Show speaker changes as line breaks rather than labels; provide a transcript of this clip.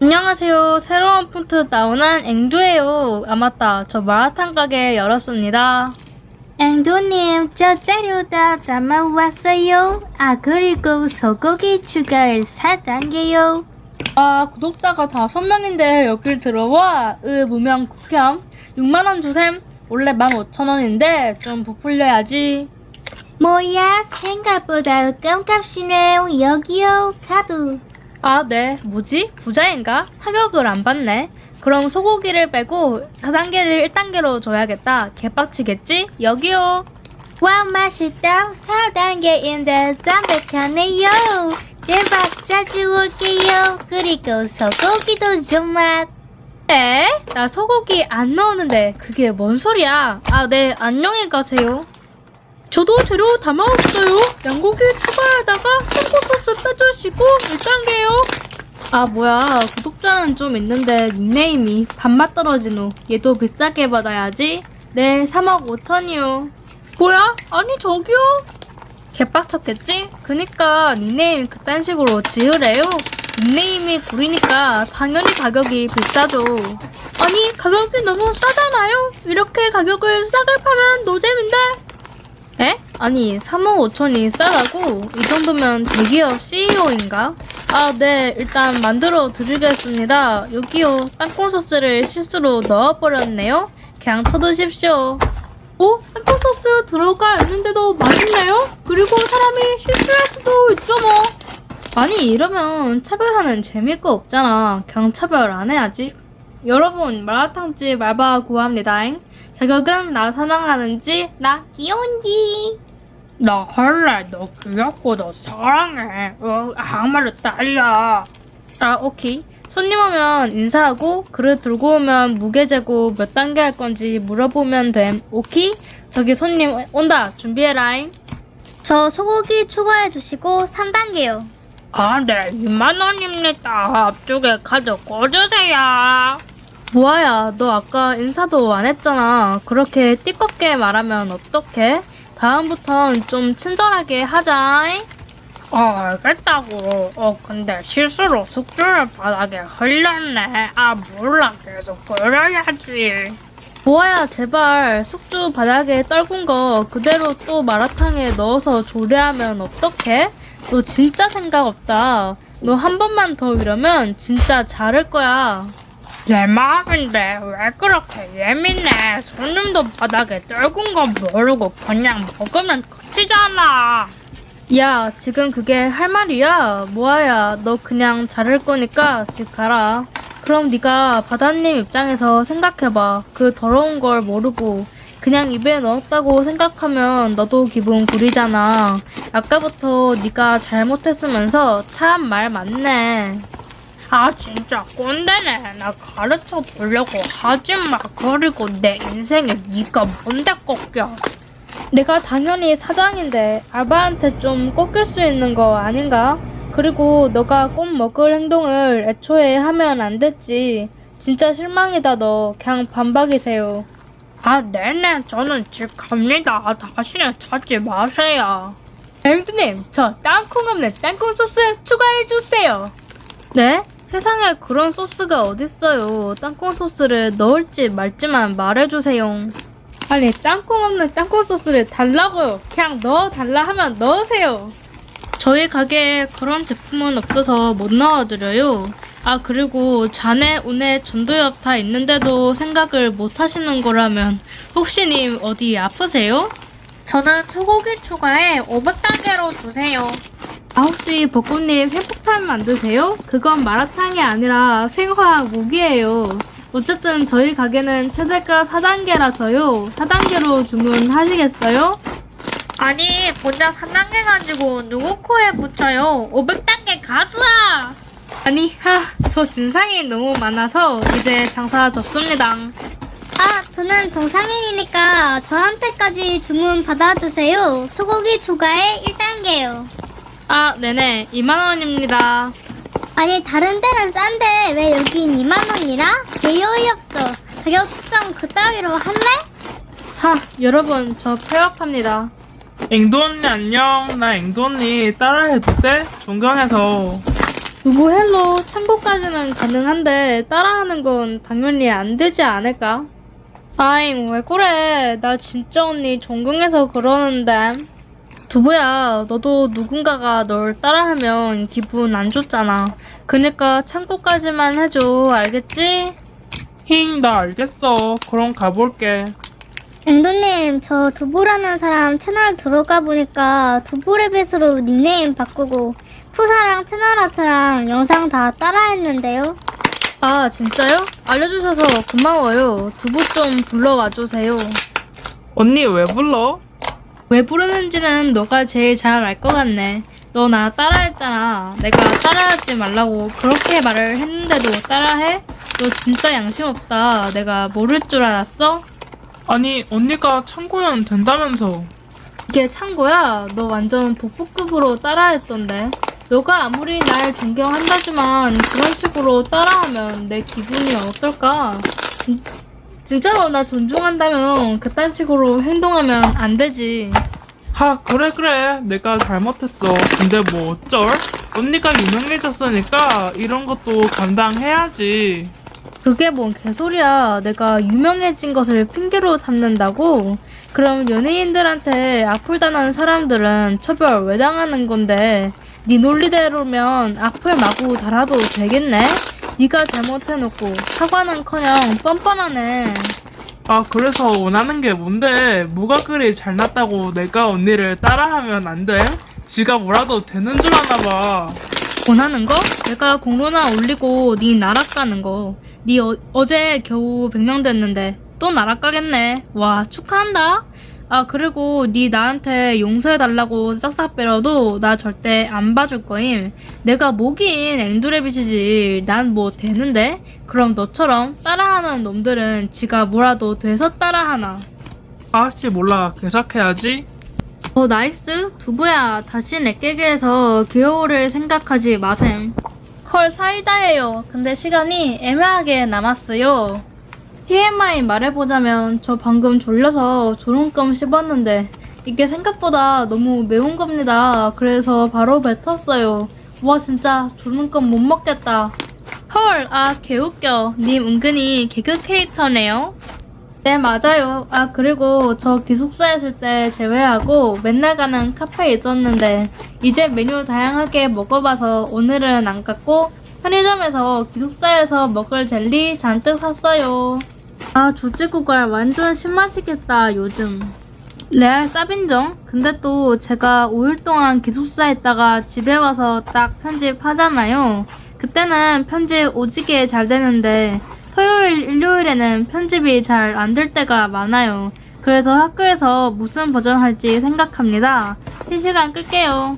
안녕하세요. 새로운 폰트 나오는 앵두예요. 아 맞다. 저 마라탕 가게 열었습니다.
앵도님, 저 자료 다 담아왔어요. 아, 그리고 소고기 추가해 4단계요.
아 구독자가 다섯 명인데 여길 들어와. 으 무명 국혐. 6만 원 주셈. 원래 15,000원인데 좀 부풀려야지.
뭐야, 생각보다 껌값이네요. 여기요, 카드.
아 네. 뭐지? 부자인가? 타격을 안 받네. 그럼 소고기를 빼고 4단계를 1단계로 줘야겠다. 개빡치겠지? 여기요.
와, 맛있다. 4단계인데 담백하네요. 대박 자주 올게요. 그리고 소고기도 좀 맛.
에? 나 소고기 안 넣었는데 그게 뭔 소리야? 아, 네, 안녕히 가세요. 저도 재료 담아왔어요. 양고기 추가에다가 청포소스 빼주시고 1단계요. 아, 뭐야. 구독자는 좀 있는데 닉네임이 밥맛 떨어진 후 얘도 비싸게 받아야지. 네, 3억 5천이요. 뭐야? 아니, 저기요. 개빡쳤겠지? 그니까 닉네임 그딴 식으로 지으래요. 닉네임이 구리니까 당연히 가격이 비싸죠. 아니 가격이 너무 싸잖아요. 이렇게 가격을 싸게 파면 노잼인데. 에? 아니 3억 5천이 싸다고? 이 정도면 대기업 CEO인가? 아, 네. 일단 만들어 드리겠습니다. 여기요. 땅콩 소스를 실수로 넣어버렸네요. 그냥 쳐드십시오. 어? 땅콩 소스 들어가 있는데도 맛있네요? 그리고 사람이 실수할 수도 있죠 뭐. 아니 이러면 차별하는 재미가 없잖아. 그냥 차별 안 해야지. 여러분 마라탕집 알바 구합니다잉. 자격은 나 사랑하는지 나 귀여운지. 나 할래. 너 귀엽고 너 사랑해. 어, 항마를 딸려. 아 오케이. 손님 오면 인사하고 그릇 들고 오면 무게 재고 몇 단계 할 건지 물어보면 됨. 오케이? 저기 손님 온다. 준비해라잉.
저 소고기 추가해 주시고 3단계요.
아, 네, 2만 원입니다. 앞쪽에 카드 꽂으세요. 뭐야, 너 아까 인사도 안 했잖아. 그렇게 띠껍게 말하면 어떡해? 다음부턴 좀 친절하게 하자. 어, 알겠다고. 어, 근데 실수로 숙주를 바닥에 흘렸네. 아, 몰라. 계속 그래야지. 뭐야, 제발. 숙주 바닥에 떨군 거 그대로 또 마라탕에 넣어서 조리하면 어떡해? 너 진짜 생각 없다. 너 한 번만 더 이러면 진짜 자를 거야. 내 마음인데 왜 그렇게 예민해? 손님도 바닥에 떨군 거 모르고 그냥 먹으면 끝이잖아. 야, 지금 그게 할 말이야? 뭐야, 너 그냥 자를 거니까 집 가라. 그럼 네가 바다님 입장에서 생각해봐. 그 더러운 걸 모르고 그냥 입에 넣었다고 생각하면 너도 기분 구리잖아. 아까부터 네가 잘못했으면서 참 말 많네. 아 진짜 꼰대네. 나 가르쳐 보려고 하지마. 그리고 내 인생에 네가 뭔데 꺾여. 내가 당연히 사장인데 알바한테 좀 꺾일 수 있는 거 아닌가? 그리고 너가 꽃 먹을 행동을 애초에 하면 안 됐지. 진짜 실망이다 너. 그냥 반박이세요. 아 네네 저는 집 갑니다. 다시는 찾지 마세요. 앵두님 저 땅콩 없는 땅콩 소스 추가해 주세요. 네? 세상에 그런 소스가 어딨어요. 땅콩 소스를 넣을지 말지만 말해주세요. 아니 땅콩 없는 땅콩 소스를 달라고요. 그냥 넣어달라 하면 넣으세요. 저희 가게에 그런 제품은 없어서 못 넣어드려요. 아 그리고 자네 운에 전도엽 다 있는데도 생각을 못 하시는 거라면 혹시 님 어디 아프세요?
저는 소고기 추가해 500단계로 주세요.
아 혹시 벚꽃님 회폭탄 만드세요? 그건 마라탕이 아니라 생화학 무기예요. 어쨌든 저희 가게는 최대가 4단계라서요. 4단계로 주문하시겠어요?
아니, 혼자 3단계 가지고 누구 코에 붙여요? 500단계 가자!
아니, 하, 저 진상이 너무 많아서 이제 장사 접습니다.
아, 저는 정상인이니까 저한테까지 주문 받아주세요. 소고기 추가해 1단계요.
아, 네네, 2만원입니다.
아니, 다른 데는 싼데 왜 여긴 2만 원이나? 개요이 없어. 가격 측정 그따위로 할래?
하, 여러분, 저 폐업합니다.
앵도 언니 안녕. 나 앵도 언니 따라해도 돼? 존경해서.
누구 헬로 참고까지는 가능한데 따라하는 건 당연히 안 되지 않을까? 아잉 왜 그래 나 진짜 언니 존경해서 그러는데 두부야 너도 누군가가 널 따라하면 기분 안 좋잖아 그니까 참고까지만 해줘 알겠지?
힝, 나 알겠어. 그럼 가볼게.
앵도님, 저 두부라는 사람 채널 들어가 보니까 두부레빗으로 닉네임 바꾸고 푸사랑 채널아트랑 영상 다 따라했는데요.
아 진짜요? 알려주셔서 고마워요 두부 좀 불러와 주세요
언니 왜 불러?
왜 부르는지는 너가 제일 잘 알 것 같네. 너 나 따라했잖아. 내가 따라하지 말라고 그렇게 말을 했는데도 따라해? 너 진짜 양심 없다. 내가 모를 줄 알았어?
아니, 언니가 참고는 된다면서.
이게 참고야. 너 완전 복부급으로 따라했던데. 너가 아무리 날 존경한다지만 그런 식으로 따라하면 내 기분이 어떨까? 진, 진짜로 나 존중한다면 그딴 식으로 행동하면 안 되지.
하, 그래, 그래. 내가 잘못했어. 근데 뭐 어쩔? 언니가 유명해졌으니까 이런 것도 감당해야지.
그게 뭔 개소리야. 내가 유명해진 것을 핑계로 삼는다고? 그럼 연예인들한테 악플 당하는 사람들은 처벌 왜 당하는 건데? 네 논리대로면 악플 마구 달아도 되겠네? 네가 잘못해놓고 사과는커녕 뻔뻔하네.
아, 그래서 원하는 게 뭔데? 뭐가 그리 잘났다고 내가 언니를 따라하면 안 돼? 지가 뭐라도 되는 줄 아나 봐.
원하는 거? 내가 공로나 올리고 네 나락 가는 거. 네 어, 어제 겨우 100명 됐는데 또 나락 가겠네. 와 축하한다. 아 그리고 네 나한테 용서해달라고 싹싹 빼려도 나 절대 안 봐줄 거임. 내가 목인 앵두레빗이지. 난 뭐 되는데? 그럼 너처럼 따라하는 놈들은 지가 뭐라도 돼서 따라하나.
아씨 몰라. 계속해야지.
어 나이스 두부야 다시 내 깨게에서 귀여우를 생각하지 마셈 헐 사이다예요 근데 시간이 애매하게 남았어요 TMI 말해보자면 저 방금 졸려서 졸음껌 씹었는데 이게 생각보다 너무 매운 겁니다. 그래서 바로 뱉었어요. 와 진짜 졸음껌 못 먹겠다. 헐 아 개웃겨. 님 은근히 개그 캐릭터네요. 네, 맞아요. 아, 그리고 저 기숙사에 있을 때 제외하고 맨날 가는 카페에 있었는데, 이제 메뉴 다양하게 먹어봐서 오늘은 안 갔고, 편의점에서 기숙사에서 먹을 젤리 잔뜩 샀어요. 아, 주지구갈 완전 신맛이겠다, 요즘. 레알 쌉인정? 근데 또 제가 5일 동안 기숙사에 있다가 집에 와서 딱 편집하잖아요. 그때는 편집 오지게 잘 되는데, 토요일, 일요일에는 편집이 잘 안 될 때가 많아요. 그래서 학교에서 무슨 버전 할지 생각합니다. 실시간 끌게요.